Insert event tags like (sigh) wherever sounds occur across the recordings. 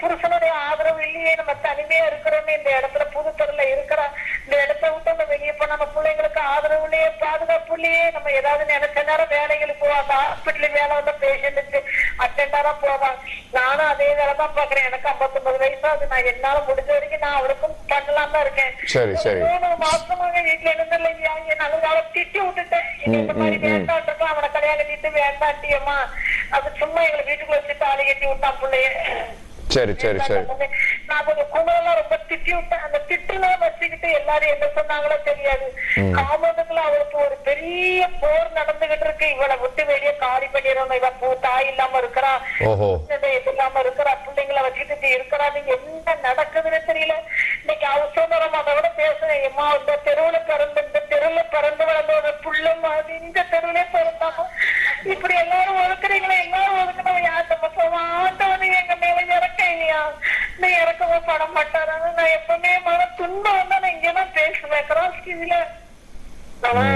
புருஷனுடைய ஆதரவு இல்லையே நம்ம தனிமையா இருக்கிறோமே இந்த இடத்துல புது தெருல இருக்கிறோம் இந்த இடத்த விட்டு நம்ம வெளியே போய் நம்ம பிள்ளைங்களுக்கு ஆதரவு இல்லையே பாதுகாப்பு இல்லையே. நம்ம ஏதாவது நினைச்ச நேரம் வேலைகளுக்கு போவாங்க ஹாஸ்பிட்டல் வேலை வந்த பேஷண்ட்டுக்கு அட்டெண்டரா போவான். நானும் அதே வேலை தான் பாக்குறேன் எனக்கு ஐம்பத்தொன்பது வயசு ஆகுது நான் என்னால முடிஞ்ச வரைக்கும் நான் அவளுக்கும் பண்ணலாம் தான் இருக்கேன். சரி, சரி. மூணு மாசமாக வீட்டுல இருந்தில்லையா என் அழுகால திட்டி விட்டுட்டேன். இந்த மாதிரி வேண்டாம் அவனை கல்யாணம் கட்டிட்டு வேண்டாட்டியம்மா அது சும்மா எங்களை வீட்டுக்குள்ள வச்சு தாலி கட்டி விட்டான் பிள்ளைய. சரி சரி சரி. நான் கொஞ்சம் குமரெல்லாம் ரொம்ப திட்டி விட்டேன் அந்த திட்டுலாம் வச்சுக்கிட்டு எல்லாரும் என்ன சொன்னாங்களோ தெரியாது. காமத்துக்குள்ள அவளுக்கு ஒரு பெரிய போர் நடந்துகிட்டு இருக்கு. இவளை விட்டு வெளியே காலி பண்ணிடணும். இவ பூ தாய் இல்லாம இருக்கிறா. இது இல்லாம இருக்கிறா. பிள்ளைங்களை வச்சுக்கிட்டு இருக்கிறா. நீங்க என்ன நடக்குதுன்னு தெரியல. இன்னைக்கு அவசரம் அதை விட பேசுறேன். எம்மா இந்த தெருவுல பிறந்து இந்த தெருவுல பிறந்து வளர்ந்த ஒரு புள்ள மாதிரி இந்த தெருவுல பிறந்தாங்க இப்படி எல்லாரும் ஒதுக்குறீங்களா எல்லாரும் ஒதுக்கணும் யார்கிட்ட பக்கம் ஆண்டவன் எங்க மேல இறக்க இல்லையா நீ இறக்கவும் பட மாட்டாராங்க நான் எப்பவுமே மன துன்பம் வந்தா நான் இங்கதான் பேசுவேன் கிராஸ் இதுல அவன்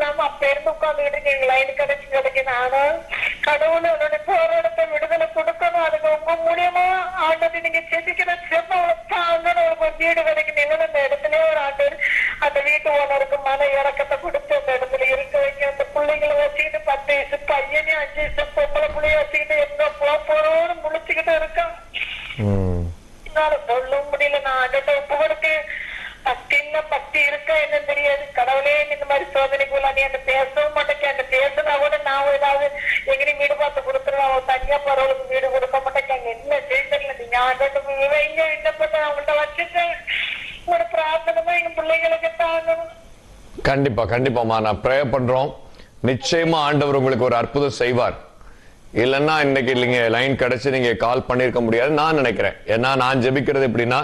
நாம அப்ப இருந்து உட்கார்ந்துகிட்டு எங்க லைன் கிடைச்சு கிடைக்கு நானும் கடவுள் அவனுடைய போராட்டத்தை விடுதலை கொடுக்கணும் அதுக்கு உங்க மூலியமா ஆண்டது நீங்க செதுக்கிற செவ்வளவு தாங்கன்னு ஒரு வீடு கிடைக்கும் இவன் அந்த இடத்துல ஒரு ஆண்டு அந்த வீட்டு ஓனருக்கு மன இறக்கத்தை கொடுத்து அந்த இடத்துல இருக்க வைக்க அந்த பிள்ளைங்களை வச்சுக்கிட்டு பத்து வயசு பையனே அஞ்சு வயசு பொம்பளை பிள்ளைய வச்சுக்கிட்டு எங்க போக போறோம்னு முழிச்சுக்கிட்டு இருக்கான் ம் என்னால சொல்ல முடியல நான் அன்றைய ஒப்பு கொடுத்து பக்தி இல்ல பக்தி இருக்கா என்ன தெரியாது கடவுளே இந்த மாதிரி சோதனைக்குள்ள நீ அந்த பேசவும் மாட்டேங்க அந்த பேசுனா கூட நான் ஏதாவது எங்கேயும் வீடு பார்த்து கொடுத்துருவேன் அவன் தனியா போறவளுக்கு வீடு கொடுக்க மாட்டேங்க என்ன செய்யல நீங்க ஆண்டோட்டு வைங்க விண்ணப்பத்தை அவங்கள்ட்ட வச்சுட்டேன் ஒரு பிரார்த்தனை எங்க பிள்ளைங்களுக்கு தாங்கணும். கண்டிப்பா கண்டிப்பாமா நான் ப்ரே பண்றோம். நிச்சயமா ஆண்டவர் உங்களுக்கு ஒரு அற்புதம் செய்வார். இல்லைன்னா இன்னைக்கு இல்லைங்க லைன் கிடைச்சு நீங்க கால் பண்ணிருக்க முடியாது. நான் நினைக்கிறேன். ஏன்னா நான் ஜெபிக்கிறது எப்படின்னா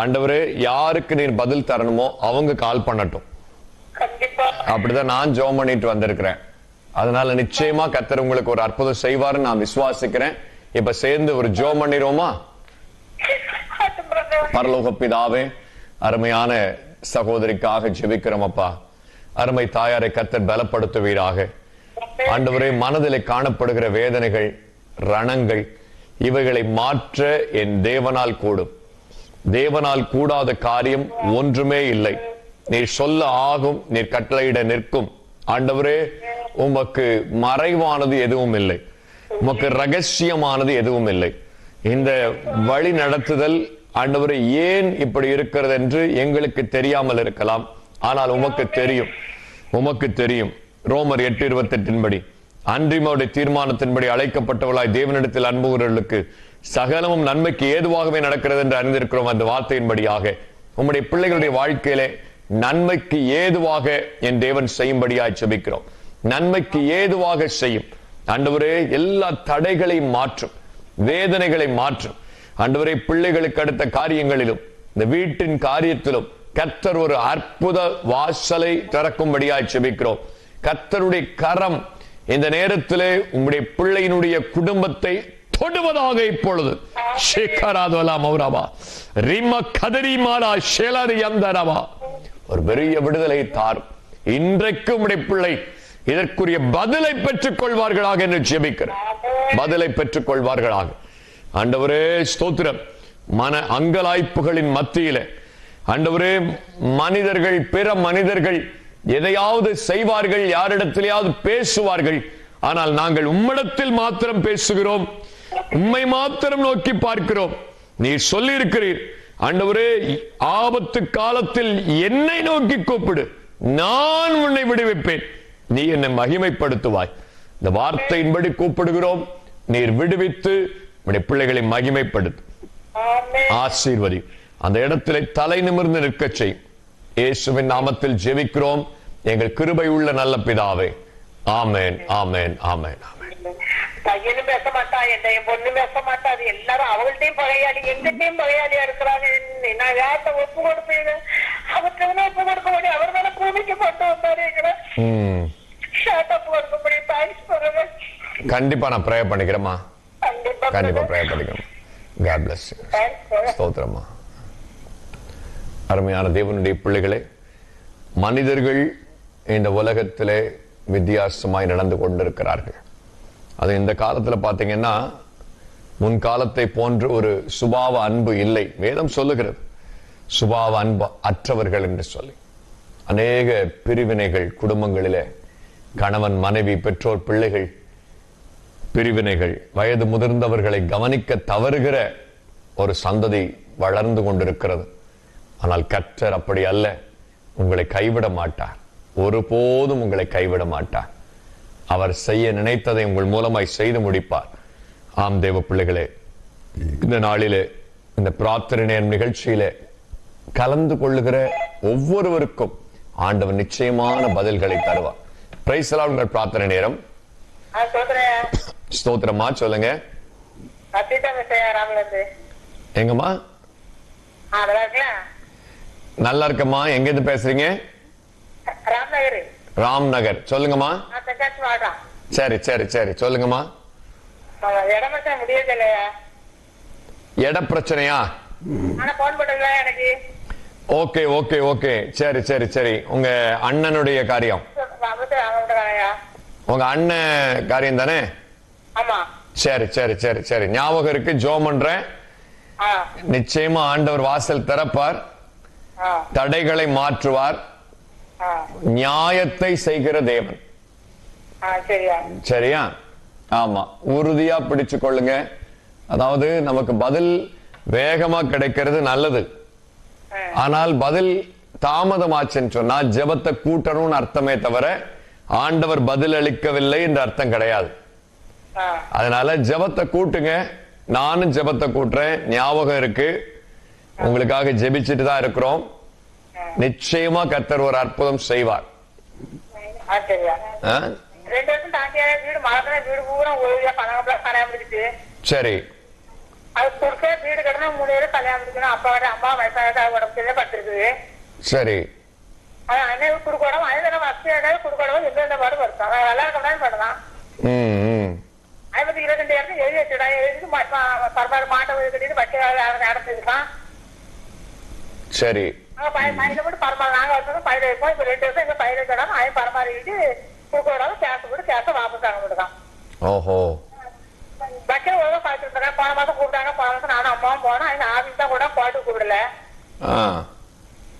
ஆண்டவரே யாருக்கு நீர் பதில் தரணுமோ அவங்க கால் பண்ணட்டும். அப்படிதான் நான் ஜெபம் பண்ணிட்டு வந்திருக்கிறேன். அதனால நிச்சயமா கர்த்தர் உங்களுக்கு ஒரு அற்புதம் செய்வாருன்னு நான் விசுவாசிக்கிறேன். இப்ப சேர்ந்து ஒரு ஜோ பண்ணிடுவோமா பரலோக பிதாவே அருமையான சகோதரிக்காக ஜெபிக்கிறோம் அப்பா அருமை தாயாரை கத்தர் பலப்படுத்துவீராக. ஆண்டவரே மனதிலே காணப்படுகிற வேதனைகள் ரணங்கள் இவைகளை மாற்ற என் தேவனால் கூடும். தேவனால் கூடாத காரியம் ஒன்றுமே இல்லை. நீர் சொல்ல ஆகும் நீர் கட்டளையிட நிற்கும். ஆண்டவரே உமக்கு மறைவானது எதுவும் இல்லை. உமக்கு ரகசியமானது எதுவும் இல்லை இந்த வழி நடத்துதல் ஆண்டவரே ஏன் இப்படி இருக்கிறது என்று எங்களுக்கு தெரியாமல் இருக்கலாம். ஆனால் உமக்கு தெரியும். உமக்கு தெரியும். ரோமர் எட்டு இருபத்தி எட்டின்படி அன்றிமோடைய தீர்மானத்தின்படி அழைக்கப்பட்டவளாய் தேவனிடத்தில் அன்புகிறவர்களுக்கு சகலமும் நன்மைக்கு ஏதுவாகவே நடக்கிறது என்று அறிந்திருக்கிறோம் அந்த வார்த்தையின்படியாக. உம்முடைய பிள்ளைகளுடைய வாழ்க்கையிலே நன்மைக்கு ஏதுவாக என் தேவன் செய்யும்படியாய் செபிக்கிறோம் நன்மைக்கு ஏதுவாக செய்யும். ஆண்டவரே எல்லா தடைகளையும் மாற்றும் வேதனைகளை மாற்றும். ஆண்டவரே பிள்ளைகளுக்கு அடுத்த காரியங்களிலும் இந்த வீட்டின் காரியத்திலும் கர்த்தர் ஒரு அற்புத வாசலை திறக்கும்படியாய் செபிக்கிறோம் கர்த்தருடைய கரம் இந்த நேரத்திலே உங்களுடைய பிள்ளையினுடைய குடும்பத்தை தொடுவதாக இப்பொழுது. ஷேகராதுவலா மௌரவா. ரிம கதரி மாலா ஷேலரி அந்தரவா ஒரு பெரிய விடுதலை தாரும். இன்றைக்கு உடைய பிள்ளை இதற்குரிய பதிலை பெற்றுக் கொள்வார்களாக என்று ஜெபிக்கிறேன். பதிலை பெற்றுக் கொள்வார்களாக ஆண்டவரே ஸ்தோத்திரம். மன அங்கலாய்ப்புகளின் மத்தியில. ஆண்டவரே மனிதர்கள் பிற மனிதர்கள் எதையாவது செய்வார்கள் யாரிடத்திலேயாவது பேசுவார்கள். ஆனால் நாங்கள் உம்மிடத்தில் மாத்திரம் பேசுகிறோம். உம்மை மாத்திரம் நோக்கி பார்க்கிறோம். நீர் சொல்லி இருக்கிறீர் ஆண்டவரே ஆபத்து காலத்தில் என்னை நோக்கி கூப்பிடு. நான் உன்னை விடுவிப்பேன். நீ என்னை மகிமைப்படுத்துவாய். இந்த வார்த்தையின்படி கூப்பிடுகிறோம். நீர் விடுவித்து பிள்ளைகளை மகிமைப்படுத்து. ஆசீர்வதி அந்த இடத்திலே தலை நிமிர்ந்து நிற்கச் செய் இயேசுவின் நாமத்தில் ஜெபிக்கிறோம். எங்கள் கிருபை உள்ள நல்ல பிதாவே. ஆமென் ஆமென் ஆமென் ஆமென். பையனும் பேச மாட்டா என் என் பொண்ணு பேச மாட்டா. அது எல்லாரும் அவள்கிட்டயும் பகையாளி எங்கிட்டயும் பகையாளியா இருக்கிறாங்க. நான் யார்கிட்ட ஒப்பு கொடுப்பேன் அவர்கிட்ட ஒப்பு கொடுக்க முடியும் அவர் தானே பூமிக்கு கொண்டு வந்தாரு எங்களை. கண்டிப்பா நான் ப்ரேயர் பண்ணிக்கிறேம்மா. கண்டிப்பா ப்ரேயர் பண்ணிக்கிறேன். காட் பிளஸ் தேங்க்ஸ் ஸ்தோத்திரமா அருமையான தேவனுடைய பிள்ளைகளே மனிதர்கள் இந்த உலகத்திலே வித்தியாசமாய் நடந்து கொண்டிருக்கிறார்கள். அது இந்த காலத்துல பாத்தீங்கன்னா முன்காலத்தை போன்று ஒரு சுபாவ அன்பு இல்லை. வேதம் சொல்லுகிறது சுபாவ அன்பு அற்றவர்கள் என்று சொல்லி. அநேக பிரிவினைகள் குடும்பங்களிலே கணவன் மனைவி பெற்றோர் பிள்ளைகள் பிரிவினைகள் வயது முதிர்ந்தவர்களை கவனிக்க தவறுகிற ஒரு சந்ததி வளர்ந்து கொண்டிருக்கிறது. ஆனால் கற்றர் அப்படி அல்ல. உங்களை கைவிட மாட்டார். ஒருபோதும் உங்களை கைவிட மாட்டார். அவர் செய்ய நினைத்ததை உங்கள் மூலமாய் செய்து முடிப்பார். ஆம் தேவ பிள்ளைகளே இந்த நாளிலே இந்த பிரார்த்தனை நேரம் நிகழ்ச்சியிலே கலந்து கொள்ளுகிற ஒவ்வொருவருக்கும் ஆண்டவர் நிச்சயமான பதில்களை தருவார். பிரைசலா உங்கள் பிரார்த்தனை நேரம். ஸ்தோத்திரமா சொல்லுங்க. எங்கம்மா? நல்லா இருக்கம்மா. எங்க இருந்து பேசுறீங்க? ராம்நகர். ராம் நகர் சொல்லுங்கம்மா சரி சரி சரி. சொல்லுங்கம்மா. இட பிரச்சனையா? Okay okay okay. சரி சரி சரி. உங்க அண்ணனுடைய காரியம். உங்க அண்ணன் காரியம் தானே? சரி சரி சரி சரி. ஞாபகம் இருக்கு ஜோம் பண்றேன். நிச்சயமா ஆண்டவர் வாசல் திறப்பார். தடைகளை மாற்றுவார். நியாயத்தை செய்கிற தேவன். சரியா? ஆமா. உறுதியா பிடிச்சு கொள்ளுங்க. அதாவது நமக்கு பதில் வேகமா கிடைக்கிறது நல்லது. ஆனால் பதில் தாமதமாச்சுன்னு சொன்னா ஜெபத்தை கூட்டணும்னு அர்த்தமே தவிர ஆண்டவர் பதில் அளிக்கவில்லை என்ற அர்த்தம் கிடையாது. அதனால ஜெபத்தை கூட்டுங்க. நானும் ஜெபத்தை கூட்டுறேன். ஞாபகம் இருக்கு. உங்களுக்காக ஜெபிச்சுட்டு தான் இருக்கிறோம். நிச்சயமா கர்த்தர் ஒரு அற்புதம் செய்வார். சரி. சரி. அண்ணன் குடுக்கணும் அது வசதியாக குடுக்கணும் எந்தெந்த பாடு வருத்தம் நல்லா இருக்கணும் பண்ணலாம் ஐம்பத்தி இருபத்தி இடத்துல எழுதி வச்சுடா எழுதி பரவாயில்ல மாட்டை கட்டிட்டு நடந்துருக்கான் சரி. பையனை மட்டும் பரமாறு நாங்க வந்து பயிர் வைப்போம் இப்ப ரெண்டு வருஷம் எங்க வைக்கணும் அவன் பரமாறிட்டு கொடுக்க விடாம கேஸ் கூட கேஸ வாபஸ் வாங்க முடியும் ஓஹோ. ஒழுங்கா இருக்கேன் போன மாசம் கூப்பிட்டாங்க. போன மாசம் நானும் அம்மாவும் போனோம். ஆபீஸ் தான் கூட போட்டு கூப்பிடல.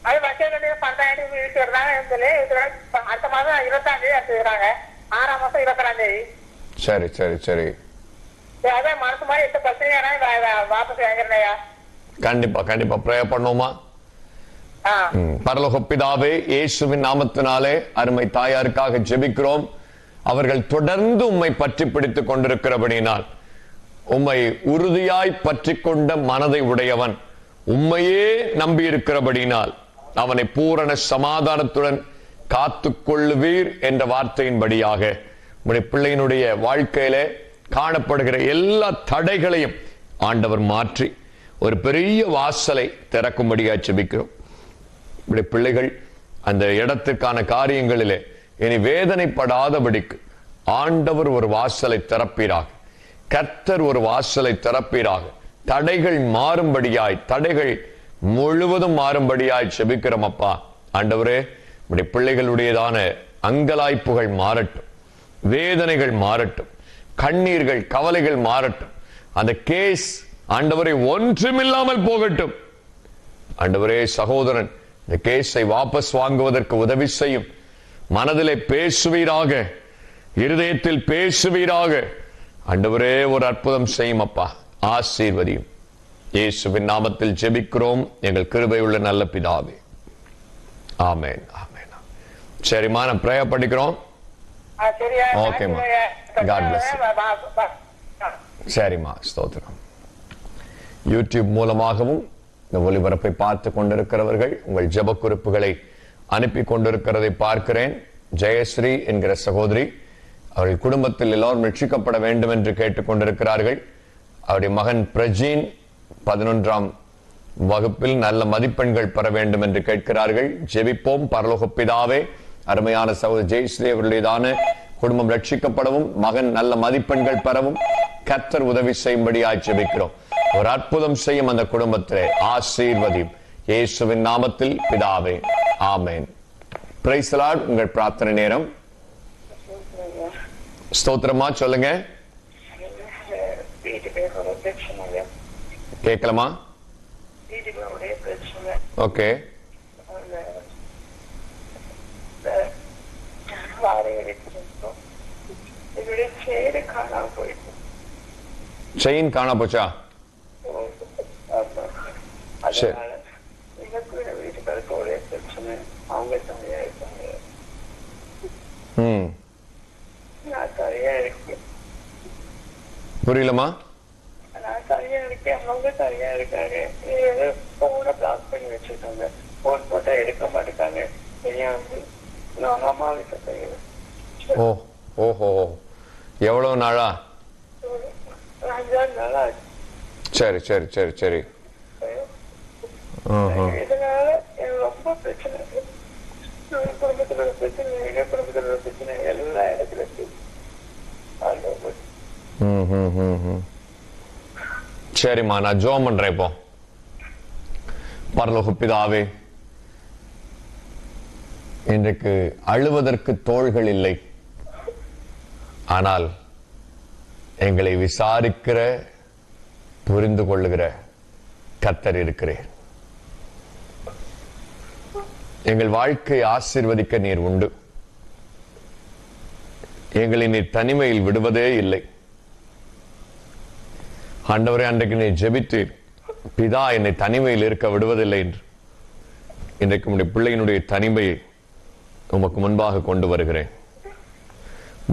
அது பத்தாயிரம் வீட்டு இருந்தாங்க சொல்லி அடுத்த மாசம் இருபத்தாம் தேதி எடுத்துக்கிறாங்க ஆறாம் மாசம் இருபத்தாம் தேதி. சரி சரி சரி. அதான் மனசு மாதிரி எந்த பிரச்சனையான வாபஸ் வாங்குறேயா கண்டிப்பா கண்டிப்பா. ப்ரேயர் பண்ணுவோமா. பரலோக பிதாவே இயேசுவின் நாமத்தினாலே அருமை தாயாருக்காக ஜெபிக்கிறோம். அவர்கள் தொடர்ந்து உம்மை பற்றி பிடித்துக் கொண்டிருக்கிறபடியினால் உம்மை உறுதியாய் பற்றி கொண்ட மனதை உடையவன் உம்மையே நம்பி இருக்கிறபடியினால் அவனை பூரண சமாதானத்துடன் காத்து கொள்ளுவீர் என்ற வார்த்தையின்படியாக உடைய பிள்ளையினுடைய வாழ்க்கையில காணப்படுகிற எல்லா தடைகளையும் ஆண்டவர் மாற்றி ஒரு பெரிய வாசலை திறக்கும்படியாக செபிக்கிறோம் இப்படி பிள்ளைகள் அந்த இடத்துக்கான காரியங்களிலே இனி வேதனைப்படாதபடிக்கு ஆண்டவர் ஒரு வாசலை திறப்பீராக. கர்த்தர் ஒரு வாசலை திறப்பீராக. தடைகள் மாறும்படியாய் தடைகள் முழுவதும் மாறும்படியாய் செபிக்கிறோம் அப்பா. ஆண்டவரே இப்படி பிள்ளைகளுடையதான அங்கலாய்ப்புகள் மாறட்டும் வேதனைகள் மாறட்டும் கண்ணீர்கள் கவலைகள் மாறட்டும். அந்த கேஸ் ஆண்டவரை ஒன்றுமில்லாமல் போகட்டும். ஆண்டவரே சகோதரன் இந்த கேஸை வாபஸ் வாங்குவதற்கு உதவி செய்யும். மனதிலே பேசுவீராக இருதயத்தில் பேசுவீராக. ஆண்டவரே ஒரு அற்புதம் செய்யும் அப்பா. ஆசீர்வதியும். இயேசுவின் நாமத்தில் ஜெபிக்கிறோம். எங்கள் கிருபையுள்ள நல்ல பிதாவே. ஆமென் ஆமென் சரிம்மா நான் ப்ரேயர் சரியா. ஓகேம்மா. வா. ஆ. சரிம்மா ஸ்தோத்திரம். யூடியூப் மூலமாகவும் இந்த ஒளிபரப்பை பார்த்து கொண்டிருக்கிறவர்கள் உங்கள் ஜெப குறிப்புகளை அனுப்பி கொண்டிருக்கிறதை பார்க்கிறேன். ஜெயஸ்ரீ என்கிற சகோதரி அவர்கள் குடும்பத்தில் எல்லோரும் ரட்சிக்கப்பட வேண்டும் என்று கேட்டுக்கொண்டிருக்கிறார்கள் அவருடைய மகன் பிரஜீன் பதினொன்றாம் வகுப்பில் நல்ல மதிப்பெண்கள் பெற வேண்டும் என்று கேட்கிறார்கள். ஜெபிப்போம். பரலோக பிதாவே அருமையான சகோதரி ஜெயஸ்ரீ அவர்களுடையதான குடும்பம் ரட்சிக்கப்படவும் மகன் நல்ல மதிப்பெண்கள் பெறவும் கர்த்தர் உதவி செய்யும்படியாய் ஜெபிக்கிறோம். ஒரு அற்புதம் செய்யும் அந்த குடும்பத்திலே ஆசீர்வதியும். இயேசுவின் நாமத்தில் பிதாவே ஆமேன். பிரைஸ் உங்கள் பிரார்த்தனை நேரம். ஸ்தோத்திரமா சொல்லுங்க. கேட்கலாமா? ஒரே பிரச்சனை ஓகே. செயின் காணா போச்சா? ஆமா. ஒரே பிரச்சனை அவங்க இருக்காங்க புரியலமா? இருக்கேன் அவங்க தனியா இருக்காங்க. போனை பிளாக் பண்ணி வச்சிருக்காங்க. போன் போட்டா எடுக்க மாட்டேங்காங்க. ஏன் வந்து நான் அம்மா வீட்டை செய்யறேன் ஓ ஓஹோ. எவ்வளவு நாளா? அஞ்சாறு நாள் சரி சரி சரி சரி. இதனால ரொம்ப பிரச்சனை. குடும்பத்துல பிரச்சனை எங்க குடும்பத்துல பிரச்சனை எல்லா இடத்துல இருக்கு ம், ம், ம், ம். சரிம்மா நான் ஜோம் பண்றேன் இப்போ. பரலோக பிதாவே இன்றைக்கு அழுவதற்கு தோள்கள் இல்லை. ஆனால் எங்களை விசாரிக்கிற புரிந்து கொள்ளுகிற கத்தர் இருக்கிறேன் எங்கள் வாழ்க்கை ஆசீர்வதிக்க நீர் உண்டு. எங்களை நீர் தனிமையில் விடுவதே இல்லை. ஆண்டவரே அன்றைக்கு நீ ஜெபித்து பிதா என்னை தனிமையில் இருக்க விடுவதில்லை என்று. இன்றைக்கு உடைய பிள்ளையினுடைய தனிமையை உமக்கு முன்பாக கொண்டு வருகிறேன்.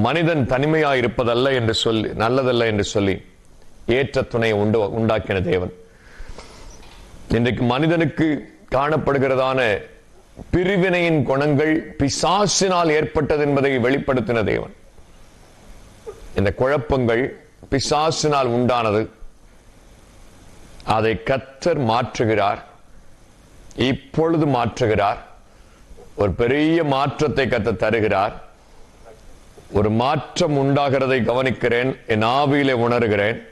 மனிதன் தனிமையா இருப்பதல்ல என்று சொல்லி நல்லதல்ல என்று சொல்லி ஏற்ற துணையை உண்டு உண்டாக்கின தேவன். இன்றைக்கு மனிதனுக்கு காணப்படுகிறதான பிரிவினையின் குணங்கள் பிசாசினால் ஏற்பட்டது என்பதை வெளிப்படுத்தின தேவன். இந்த குழப்பங்கள் பிசாசினால் உண்டானது. அதை கத்தர் மாற்றுகிறார். இப்பொழுது மாற்றுகிறார். ஒரு பெரிய மாற்றத்தை கத்த தருகிறார். ஒரு மாற்றம் உண்டாகிறதை கவனிக்கிறேன். என் ஆவியிலே உணர்கிறேன்.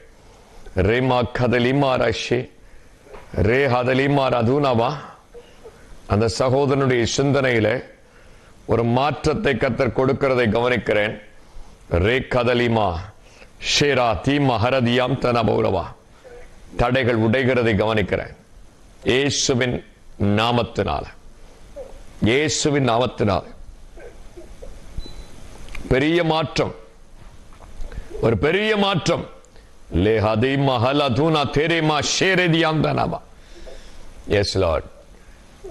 ரேமா கதலிமா ரஷி. ரே ஹதலிமா ரதுனவா. அந்த சகோதரனுடைய சிந்தனையில ஒரு மாற்றத்தை கத்தர் கொடுக்கிறதை கவனிக்கிறேன். ரே கதலிமா. ஷேரா தீமா ஹரதியாம் தன பௌரவா. தடைகள் உடைகிறதை கவனிக்கிறேன். இயேசுவின் நாமத்தினால. இயேசுவின் நாமத்தினால. பெரிய மாற்றம். ஒரு பெரிய மாற்றம். லே ஹதி மஹல் அதுனா தேரேமா ஷேரதியாம் தனவா எஸ் லார்ட்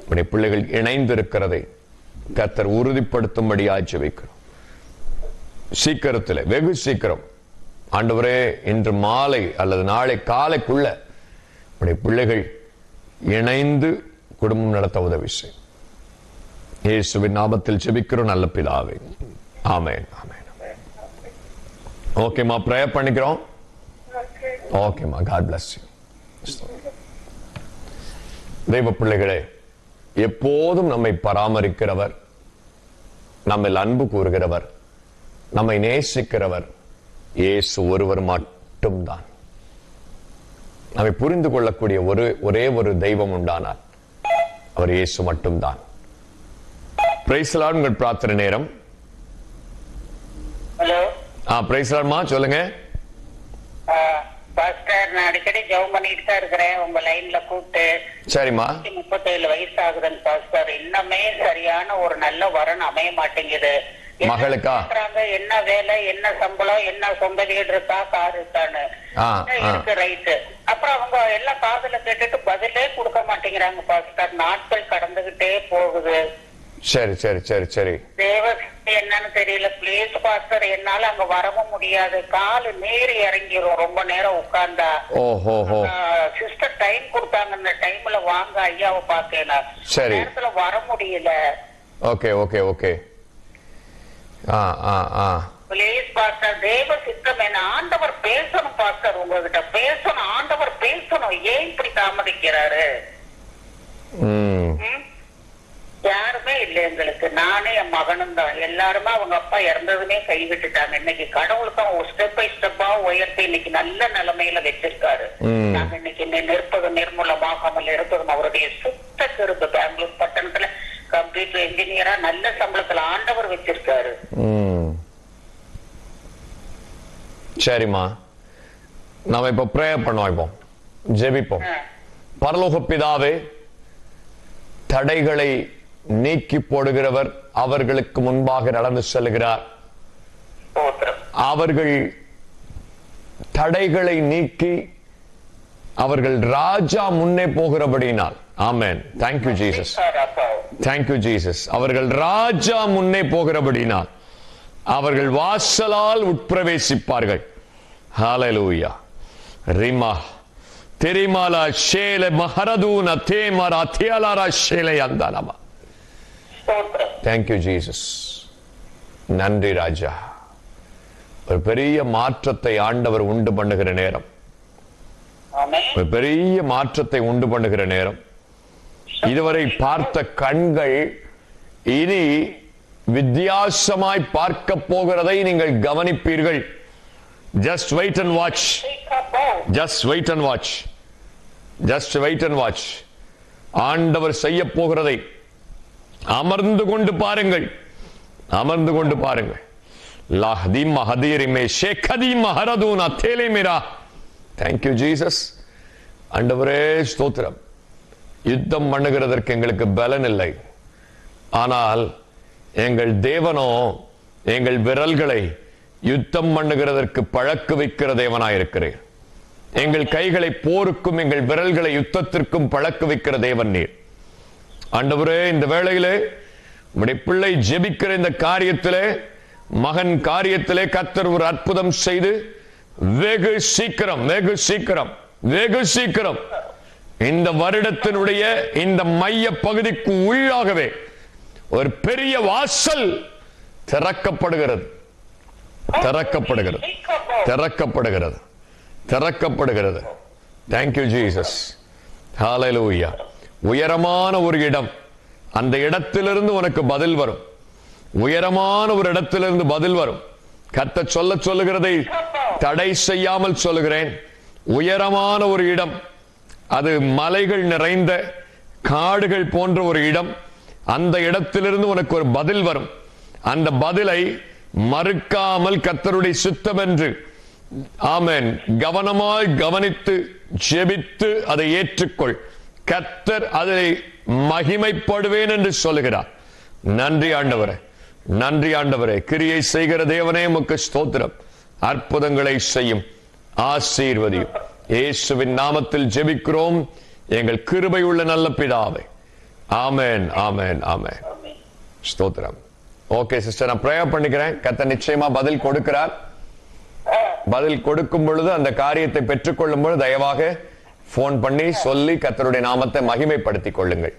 உடைய பிள்ளைகள் இணைந்திருக்கிறதை கத்தர் உறுதிப்படுத்தும்படி ஆட்சி வைக்கிறோம் சீக்கிரத்தில் வெகு சீக்கிரம். ஆண்டவரே இன்று மாலை அல்லது நாளை காலைக்குள்ள உடைய பிள்ளைகள் இணைந்து குடும்பம் நடத்த உதவி செய்யும் இயேசுவின் நாமத்தில் செபிக்கிறோம் நல்ல பிதாவே. ஆமேன் ஆமேன் ஓகேம்மா ப்ரேயர் பண்ணிக்கிறோம். ஓகேம்மா காட் பிளஸ் யூ தெய்வ பிள்ளைகளே எப்போதும் நம்மை பராமரிக்கிறவர் நம்மில் அன்பு கூறுகிறவர் நம்மை நேசிக்கிறவர் இயேசு ஒருவர் மட்டும்தான். நம்மை புரிந்து கொள்ளக்கூடிய ஒரு ஒரே ஒரு தெய்வம் உண்டானால் அவர் இயேசு மட்டும்தான். பிரைஸ்லாட் உங்கள் பிரார்த்தனை நேரம். ஹலோ ஆ சொல்லுங்க. பாஸ்டர் நான் அடிக்கடி ஜெபம் பண்ணிட்டு தான் இருக்கிறேன். உங்க லைன்ல கூப்பிட்டு சரிம்மா. முப்பத்தேழு வயசு ஆகுதுன்னு பாஸ்டர் இன்னுமே சரியான ஒரு நல்ல வரன் அமைய மாட்டேங்குது. மகளுக்கா? என்ன வேலை? என்ன சம்பளம்? என்ன சொந்த வீடு இருக்கா? கார் இருக்கான்னு. இருக்கு ரைட்டு அப்புறம் அவங்க எல்லாம் காதுல கேட்டுட்டு பதிலே கொடுக்க மாட்டேங்கிறாங்க பாஸ்டர் நாட்கள் கடந்துகிட்டே போகுது. சரி சரி சரி சரி. தேவ என்னன்னு தெரியல. பிளீஸ் பாஸ்டர் என்னால அங்க வரவும் முடியாது. காலு நீர் இறங்கிரும். ரொம்ப நேரம் உட்கார்ந்தா. ஓ ஹோ ஹோ. சிஸ்டர் டைம் கொடுத்தாங்க. அந்த டைம்ல வாங்க ஐயாவை பாக்கல சரி. நேரத்துல வர முடியல. Okay okay okay. Please pastor தேவ சித்தம் என்ன ஆண்டவர் பேசணும் பாஸ்டர் உங்ககிட்ட பேசணும் ஆண்டவர் பேசணும். ஏன் இப்படி தாமதிக்கிறாரு? யாருமே இல்லை எங்களுக்கு. நானே என் மகனும் தான். எல்லாருமே அவங்க அப்பா இறந்ததுமே கைவிட்டுட்டாங்க இன்னைக்கு கடவுள் தான் ஒரு ஸ்டெப் பை ஸ்டெப்பா உயர்த்தி இன்னைக்கு நல்ல நிலைமையில வச்சிருக்காரு. நாங்க இன்னைக்கு நிற்பது நிர்மூலமாகாமல் இருப்பதும் அவருடைய சுத்த கருப்பு பெங்களூர் பட்டணத்துல கம்ப்யூட்டர் இன்ஜினியரா நல்ல சம்பளத்துல ஆண்டவர் வச்சிருக்காரு. சரிம்மா. நாம இப்ப ப்ரேயர் பண்ணுவோம் இப்போ. ஜெபிப்போம். பரலோக பிதாவே தடைகளை நீக்கி போடுகிறவர் அவர்களுக்கு முன்பாக நடந்து செல்கிறார். அவர்கள் தடைகளை நீக்கி அவர்கள் ராஜா முன்னே போகிறபடினால் ஆமென். Thank you Jesus thank you Jesus அவர்கள் ராஜா முன்னே போகிறபடினால் அவர்கள் வாசலால் உட்பிரவேசிப்பார்கள். ஹalleluya ரிமா தெரிமாலா ஷேல மஹரதூன தேமரா தியலாரா ஷேலை அந்தாலமா தேங்க்யூ ஜீசஸ் நன்றி ராஜா. ஒரு பெரிய மாற்றத்தை ஆண்டவர் உண்டு பண்ணுகிற நேரம். ஒரு பெரிய மாற்றத்தை உண்டு பண்ணுகிற நேரம். இதுவரை பார்த்த கண்கள் இனி வித்தியாசமாய் பார்க்க போகிறதை நீங்கள் கவனிப்பீர்கள். Just wait and watch just wait and watch just wait and watch ஆண்டவர் செய்ய போகிறதை அமர்ந்து கொண்டு பாருங்கள். அமர்ந்து கொண்டு பாருங்கள். லஹதி மஹதீரிமே ஷேகதி மஹரதூன் அத்தேலே மீரா. தேங்க்யூ ஜீசஸ் ஆண்டவரே ஸ்தோத்திரம். யுத்தம் பண்ணுகிறதற்கு எங்களுக்கு பலன் இல்லை. ஆனால் எங்கள் தேவனோ எங்கள் விரல்களை யுத்தம் பண்ணுகிறதற்கு பழக்கு வைக்கிற தேவனாயிருக்கிறேன் எங்கள் கைகளை போருக்கும் எங்கள் விரல்களை யுத்தத்திற்கும் பழக்கு வைக்கிற தேவன் நீர். ஆண்டவரே இந்த வேளையிலே உடைய பிள்ளை ஜெபிக்கிற இந்த காரியத்திலே மகன் காரியத்திலே கத்தர் ஒரு அற்புதம் செய்து வெகு சீக்கிரம் வெகு சீக்கிரம் வெகு சீக்கிரம் இந்த வருடத்தினுடைய இந்த மைய பகுதிக்கு உள்ளாகவே ஒரு பெரிய வாசல் திறக்கப்படுகிறது. திறக்கப்படுகிறது. திறக்கப்படுகிறது. திறக்கப்படுகிறது. தேங்க்யூ ஜீசஸ் ஹாலலூயா உயரமான ஒரு இடம். அந்த இடத்திலிருந்து உனக்கு பதில் வரும். உயரமான ஒரு இடத்திலிருந்து பதில் வரும். கத்த சொல்ல சொல்லுகிறதை தடை செய்யாமல் சொல்லுகிறேன். உயரமான ஒரு இடம். அது மலைகள் நிறைந்த காடுகள் போன்ற ஒரு இடம். அந்த இடத்திலிருந்து உனக்கு ஒரு பதில் வரும். அந்த பதிலை மறுக்காமல் கத்தருடைய சுத்தம் என்று ஆமேன் கவனமாய் கவனித்து ஜெபித்து அதை ஏற்றுக்கொள். கத்தர் அதை மகிமைப்படுவேன் என்று சொல்லுகிறார். நன்றி ஆண்டவரே நன்றி ஆண்டவரே. கிரியை செய்கிற தேவனே உமக்கு ஸ்தோத்திரம். அற்புதங்களை செய்யும். ஆசீர்வதியும். இயேசுவின் நாமத்தில் ஜெபிக்கிறோம். எங்கள் கிருபை உள்ள நல்ல பிதாவே. ஆமென் ஆமென் ஆமென். ஸ்தோத்திரம். ஓகே சிஸ்டர் நான் ப்ரேயர் பண்ணிக்கிறேன். கத்த நிச்சயமா பதில் கொடுக்கிறார். பதில் கொடுக்கும் பொழுது அந்த காரியத்தை பெற்றுக்கொள்ளும் பொழுது தயவாக போன் பண்ணி சொல்லி கத்தருடைய நாமத்தை மகிமைப்படுத்திக் கொள்ளுங்கள்.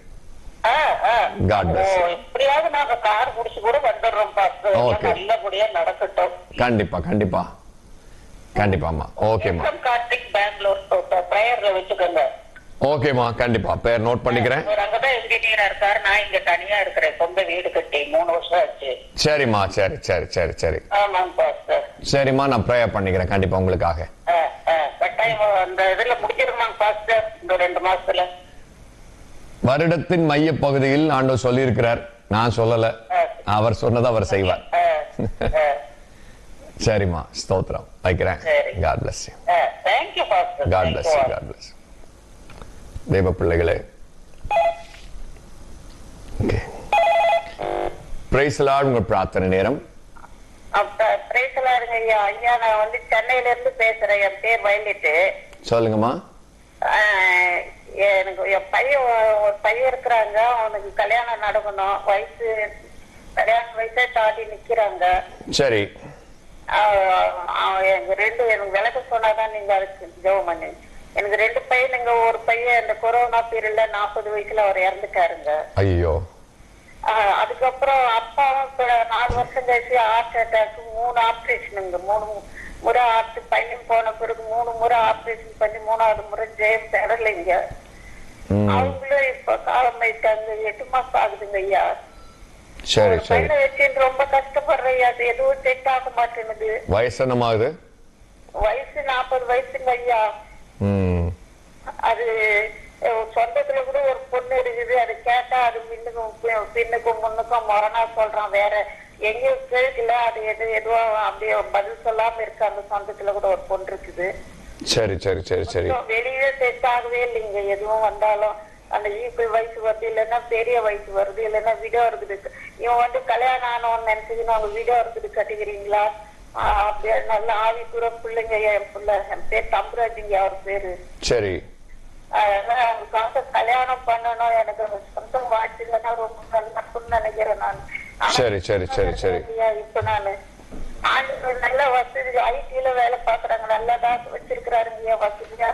கண்டிப்பா கண்டிப்பா. கண்டிப்பாமா ஓகேமா கார்த்திக் பெங்களூர் பிரேயர்ல வச்சுக்கோங்க. ஓகேமா கண்டிப்பா. பேர் நோட் பண்ணிக்கிறேன். அங்கதான் இன்ஜினியரா இருக்காரு. நான் இங்க தனியா இருக்கிறேன். சொந்த வீடு கட்டி மூணு வருஷம் ஆச்சு. சரிம்மா சரி சரி சரி சரி. சரிம்மா நான் ப்ரேயர் பண்ணிக்கிறேன். கண்டிப்பா உங்களுக்காக. கட்டாயம் அந்த இதுல முடிச்சிருமாங்க பாஸ்டர்? இந்த ரெண்டு மாசத்துல. வருடத்தின் மைய பகுதியில் ஆண்டவர் சொல்லியிருக்கிறார். நான் சொல்லல. அவர் சொன்னதை அவர் செய்வார். (laughs) சரிம்மா ஸ்தோத்திரம் வைக்கிறேன். God bless you. God bless you. God bless தேவ பிள்ளைகளே ஓகே பிரைஸ் லார்ட் உங்க பிரார்த்தனை நேரம் ஐயா ஐயா நான் வந்து சென்னையில இருந்து பேசுறேன் என் பேர் வயலிட்டு சொல்லுங்கம்மா. எனக்கு என் பையன் ஒரு பையன் இருக்கிறாங்க அவனுக்கு கல்யாணம் நடக்கணும். வயசு கல்யாண வயசே தாண்டி நிக்கிறாங்க. சரி. எனக்கு ரெண்டு எனக்கு விளக்க சொன்னாதான் நீங்க அதுக்கு ஜெபம் பண்ணு எனக்கு ரெண்டு பையனுங்க ஒரு பையன் இந்த கொரோனா பீரியட்ல நாற்பது வயசுல அவர் இறந்துட்டாருங்க. ஐயோ. அதுக்கப்புறம் அப்பாவும் இப்ப நாலு வருஷம் கழிச்சு ஹார்ட் அட்டாக் மூணு ஆப்ரேஷனுங்க மூணு முறை ஆர்ட் பையன் போன பிறகு மூணு முறை ஆப்ரேஷன் பண்ணி மூணாவது முறை ஜெயம் பெறலைங்க அவங்களும் இப்ப காலம் ஆயிட்டாங்க எட்டு மாசம் ஆகுதுங்க ஐயா. சரி சரி. ரொம்ப கஷ்டப்படுறேன். ஐயா அது எதுவும் செட் ஆக மாட்டேங்குது. வயசு என்னமாகுது வயசு நாற்பது வயசுங்க ஐயா. அது சொந்தத்துல கூட ஒரு பொண்ணு இருக்குது. அது கேட்டா அது பின்னுக்கும் பின்னுக்கும் முன்னுக்கும் மொரணா சொல்றான். வேற எங்கேயும் கேட்கல. அது எது எதுவோ அப்படியே பதில் சொல்லாம இருக்கு. அந்த சொந்தத்துல கூட ஒரு பொண்ணு இருக்குது. சரி சரி சரி சரி. வெளியே செட் ஆகவே இல்லைங்க. எதுவும் வந்தாலும் அந்த ஈக்குவல் வயசு வருது இல்லைன்னா பெரிய வயசு வருது இல்லைன்னா விடோ இருக்குது. இவன் வந்து கல்யாணம் ஆனவன்னு நினைச்சுக்கின்னு அவங்க விடோ இருக்குது கட்டிக்கிறீங்களா? அப்படியே நல்ல ஆவிக்குற பிள்ளைங்க என் பிள்ளை. என் பேர் தம்புராஜிங்க அவர் பேரு. சரி. அதனால அவங்களுக்காக கல்யாணம் பண்ணணும். எனக்கு சொந்தம் வாழ்த்துலன்னா ரொம்ப நல்லா நினைக்கிறேன் நான். சரி, சரி, சரி, சரி. இப்ப நானு? ஆண்டு நல்ல வசதி ஐடில வேலை பாக்குறாங்க நல்லதா வச்சிருக்கிறாருங்க வசதியா?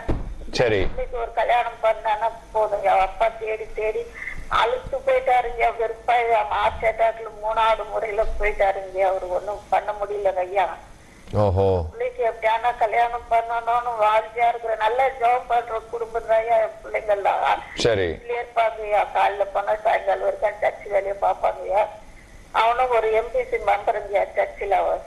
சரி. ஒரு கல்யாணம் பண்ணானா போதுங்க அப்பா தேடி தேடி அழுத்து போயிட்டாருங்க. வெறுப்பா ஹார்ட் அட்டாக்ல மூணாவது முறையில போயிட்டாருங்க. அவரு ஒண்ணும் பண்ண முடியலங்க ஐயா. ஓஹோ. பிள்ளைக்கு எப்படியானா கல்யாணம் பண்ணணும்னு வாழ்க்கையா இருக்கிற நல்ல ஜாப் பண்ற குடும்பம் தான் என் பிள்ளைங்கள்லாம். சரி. இருப்பாங்கய்யா காலைல போனா சாயங்காலம் வரைக்கும் சர்ச் வேலையை பார்ப்பாங்கய்யா அவனும் ஒரு எம்பிசி மெம்பருங்கய்யா சர்ச்சில் அவன்.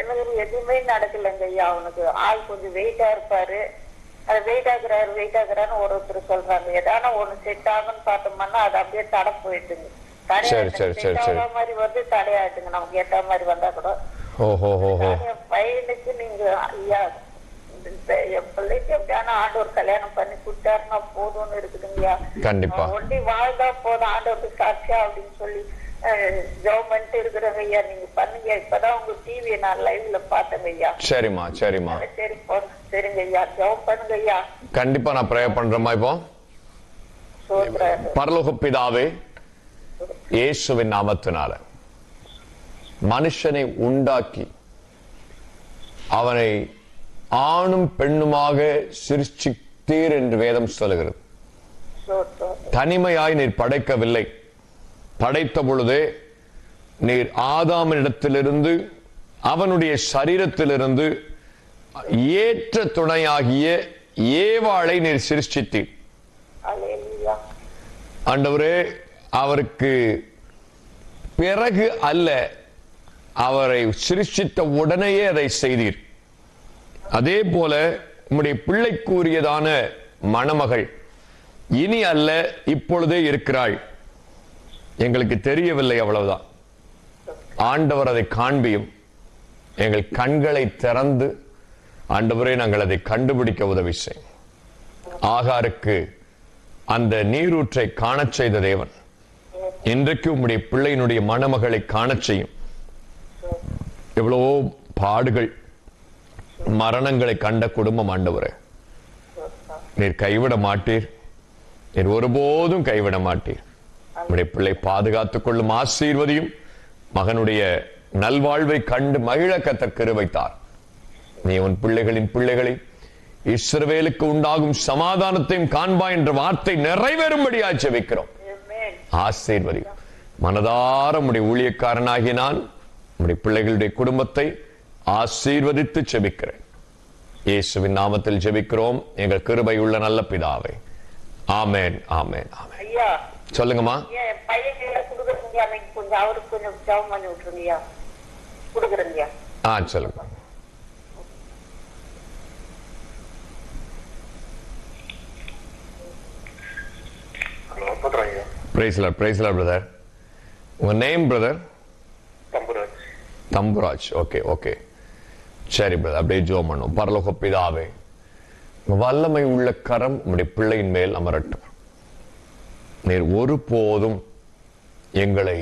எனக்கு எதுவுமே நடக்கலைங்க ஐயா அவனுக்கு ஆள் கொஞ்சம் வெயிட்டா இருப்பாரு. அது வெயிட் ஆகுறாரு வெயிட் ஆகுறான்னு ஒரு ஒருத்தர் சொல்றாங்க. ஏதான ஒண்ணு செட் ஆகும்னு பார்த்தோம்னா அது அப்படியே தடை போயிட்டுங்க. ஆகாத மாதிரி வந்து தடையாயிட்டுங்க நமக்கு ஏத்த மாதிரி வந்தா கூட. பையனுக்கு நீங்க ஐயா என் பிள்ளைக்கு எப்படியான ஆண்டவர் கல்யாணம் பண்ணி கொடுத்தாருன்னா போதும்னு இருக்குதுங்கய்யா ஒண்டி வாழ்ந்தா போதும் ஆண்டவருக்கு சாட்சியா அப்படின்னு சொல்லி ஜெபம் பண்ணிட்டு இருக்கிறாங்க ஐயா நீங்க பண்ணுங்க. இப்பதான் உங்க டிவியை நான் லைவ்ல பார்த்தேங்க ஐயா. சரிம்மா சரிம்மா. சரி சரிங்க ஐயா. ஜெபம் பண்ணுங்க ஐயா. கண்டிப்பா நான் ப்ரே பண்றேம்மா இப்போ. பரலோக பிதாவே இயேசுவின் நாமத்தினால மனுஷனை உண்டாக்கி அவனை ஆணும் பெண்ணுமாக சிருஷ்டித்தீர் என்று வேதம் சொல்லுகிறது. தனிமையாய் நீர் படைக்கவில்லை. படைத்த பொழுதே நீர் ஆதாமினிடத்திலிருந்து அவனுடைய சரீரத்திலிருந்து ஏற்ற துணையாகிய ஏவாளை நீர் சிருஷ்டித்தீர். ஆண்டவரே அவருக்கு பிறகு அல்ல அவரை சிருஷ்டித்த உடனேயே அதை செய்தீர். அதே போல உம்முடைய பிள்ளைக்குரியதான மணமகள் இனி அல்ல இப்பொழுதே இருக்கிறாள். எங்களுக்கு தெரியவில்லை அவ்வளவுதான். ஆண்டவர் அதை காண்பியும். எங்கள் கண்களை திறந்து ஆண்டவரே நாங்கள் அதை கண்டுபிடிக்க உதவி செய்யும். ஆகாருக்கு அந்த நீரூற்றை காணச் செய்த தேவன். இன்றைக்கு உம்முடைய பிள்ளையினுடைய மணமகளை காணச் செய்யும். எவ்வளவோ பாடுகள் மரணங்களை கண்ட குடும்பம் ஆண்டவரே. நீர் கைவிட மாட்டீர். நீர் ஒருபோதும் கைவிட மாட்டீர். நம்முடைய பிள்ளை பாதுகாத்துக் கொள்ளும் ஆசீர்வதியும் மகனுடைய நல்வாழ்வை கண்டு மகிழ கத்தர் கிருபைத்தார். நீ உன் பிள்ளைகளின் பிள்ளைகளை இஸ்ரவேலுக்கு உண்டாகும் சமாதானத்தையும் காண்பா என்ற வார்த்தை நிறைவேறும்படியாய் ஜெபிக்கிறோம் Amen. ஆசீர்வதி மனதார உடைய ஊழியக்காரனாகி நான் உடைய பிள்ளைகளுடைய குடும்பத்தை ஆசீர்வதித்து செபிக்கிறேன் இயேசுவின் நாமத்தில் ஜெபிக்கிறோம். எங்கள் கிருபை உள்ள நல்ல பிதாவை. ஆமேன் ஆமேன் ஆமேன். சொல்லுங்கம்மா. ஆ சொல்லுங்க பிரைஸ்லர் பிரைஸ்லர் பிரதர் உங்க name brother Thamburaj. Thamburaj. Okay okay சரி பிரதர் அப்படியே ஜோம் பண்ணும் பரலோக பிதாவே வல்லமை உள்ள கரம் உம்முடைய பிள்ளையின் மேல் அமரட்டும். நீர் ஒருபோதும் எங்களை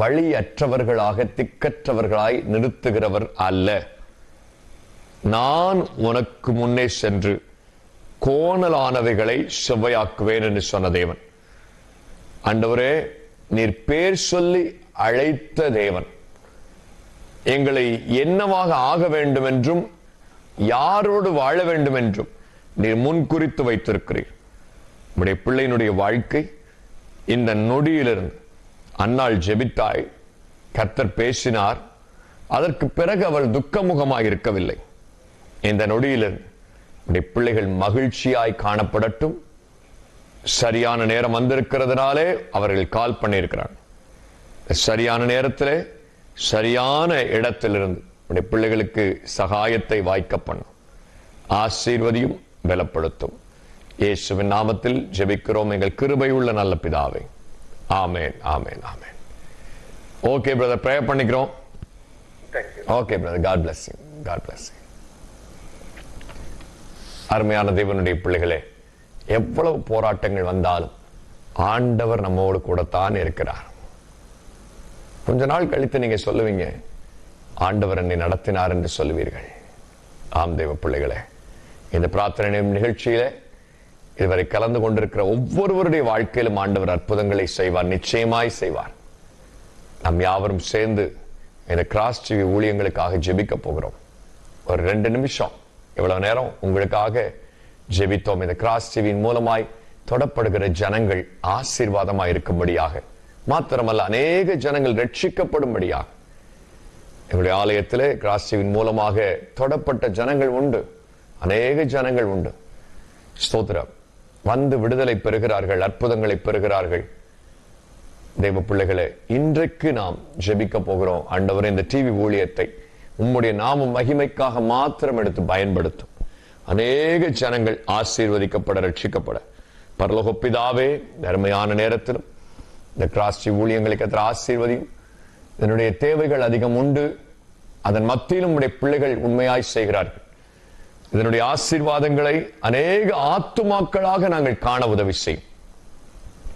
வழியற்றவர்களாக திக்கற்றவர்களாய் நிறுத்துகிறவர் அல்ல. நான் உனக்கு முன்னே சென்று கோணலானவைகளை செவ்வையாக்குவேன் என்று சொன்ன தேவன். அண்டவரே நீர் பேர் சொல்லி அழைத்த தேவன். எங்களை என்னவாக ஆக வேண்டும் என்றும் யாரோடு வாழ வேண்டும் என்றும் நீர் முன்குறித்து வைத்திருக்கிறீர். நம்முடைய பிள்ளையினுடைய வாழ்க்கை இந்த நொடியிலிருந்து அன்னாள் ஜெபித்தாய் கர்த்தர் பேசினார். அதற்கு பிறகு அவள் துக்கமுகமாக இருக்கவில்லை. இந்த நொடியிலிருந்து நம்முடைய பிள்ளைகள் மகிழ்ச்சியாய் காணப்படட்டும். சரியான நேரம் வந்திருக்கிறதுனாலே அவர்கள் கால் பண்ணியிருக்கிறாங்க. சரியான நேரத்தில் சரியான இடத்திலிருந்து நம்முடைய பிள்ளைகளுக்கு சகாயத்தை வாய்க்க பண்ணும். ஆசீர்வதியும் பலப்படுத்தும். இயேசுவின் நாமத்தில் ஜெபிக்கிறோம். எங்கள் கிருபை உள்ள நல்ல பிதாவே. ஆமென் ஆமென் ஆமென். ஓகே பிரதர் ப்ரேயர் பண்ணிக்கிறோம். Okay brother God bless you. God bless you. அருமையான தேவனுடைய பிள்ளைகளே எவ்வளவு போராட்டங்கள் வந்தாலும் ஆண்டவர் நம்மோடு கூடத்தான் இருக்கிறார். கொஞ்ச நாள் கழித்து நீங்க சொல்லுவீங்க ஆண்டவர் என்னை நடத்தினார் என்று சொல்லுவீர்கள். ஆம் தேவ பிள்ளைகளே இந்த பிரார்த்தனை நிகழ்ச்சியில இதுவரை கலந்து கொண்டிருக்கிற ஒவ்வொருவருடைய வாழ்க்கையிலும் ஆண்டவர் அற்புதங்களை செய்வார் நிச்சயமாய் செய்வார். நாம் யாவரும் சேர்ந்து இந்த கிராஸ் டிவி ஊழியங்களுக்காக ஜெபிக்க போகிறோம். ஒரு ரெண்டு நிமிஷம் இவ்வளவு நேரம் உங்களுக்காக ஜெபித்தோம். இந்த கிராஸ் டிவியின் மூலமாய் தொடப்படுகிற ஜனங்கள் ஆசீர்வாதமாய் இருக்கும்படியாக மாத்திரமல்ல அநேக ஜனங்கள் ரட்சிக்கப்படும்படியாக. எங்களுடைய ஆலயத்தில் கிராஸ் டிவியின் மூலமாக தொடப்பட்ட ஜனங்கள் உண்டு. அநேக ஜனங்கள் உண்டு. ஸ்தோத்திரம். வந்து விடுதலை பெறுகிறார்கள் அற்புதங்களை பெறுகிறார்கள். தெய்வ பிள்ளைகளே இன்றைக்கு நாம் ஜெபிக்க போகிறோம். ஆண்டவர் இந்த டிவி ஊழியத்தை உம்முடைய நாம மகிமைக்காக மாத்திரம் எடுத்து பயன்படுத்தும். அநேக ஜனங்கள் ஆசீர்வதிக்கப்பட ரட்சிக்கப்பட. பரலோக பிதாவே நேரத்திலும் இந்த கிராஸ்டி ஊழியங்களுக்கு ஊழியங்களை ஆசீர்வதியும். இதனுடைய தேவைகள் அதிகம் உண்டு. அதன் மத்தியிலும் உடைய பிள்ளைகள் உண்மையாய் செய்கிறார்கள். இதனுடைய ஆசீர்வாதங்களை அநேக ஆத்துமாக்களாக நாங்கள் காண உதவி செய்யும்.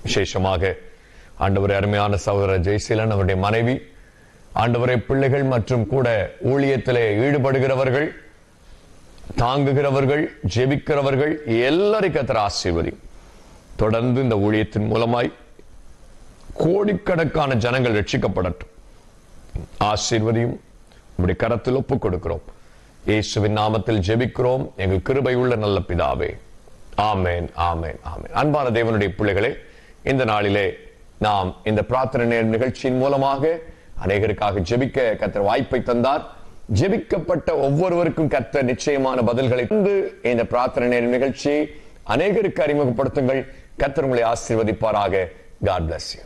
விசேஷமாக ஆண்டவரை அருமையான சகோதரர் ஜெய்சீலன் அவருடைய மனைவி ஆண்டவரை பிள்ளைகள் மற்றும் கூட ஊழியத்திலே ஈடுபடுகிறவர்கள் தாங்குகிறவர்கள் ஜெபிக்கிறவர்கள் எல்லாரையும் கத்திர ஆசீர்வதி தொடர்ந்து இந்த ஊழியத்தின் மூலமாய் கோடிக்கணக்கான ஜனங்கள் ரட்சிக்கப்படட்டும். ஆசீர்வதியும். உடைய கரத்தில் ஒப்புக் கொடுக்கிறோம் இயேசுவின் நாமத்தில் ஜெபிக்கிறோம். எங்கள் கிருபையுள்ள நல்ல பிதாவே. ஆமேன் ஆமேன் ஆமேன். அன்பான தேவனுடைய பிள்ளைகளே இந்த நாளிலே நாம் இந்த பிரார்த்தனை நேர நிகழ்ச்சியின் மூலமாக அநேகருக்காக ஜெபிக்க கத்தர் வாய்ப்பை தந்தார். ஜெபிக்கப்பட்ட ஒவ்வொருவருக்கும் கத்த நிச்சயமான பதில்களை தந்து இந்த பிரார்த்தனை நேர நிகழ்ச்சியை அநேகருக்கு அறிமுகப்படுத்துங்கள். கத்தர் உங்களை ஆசீர்வதிப்பாராக. God bless you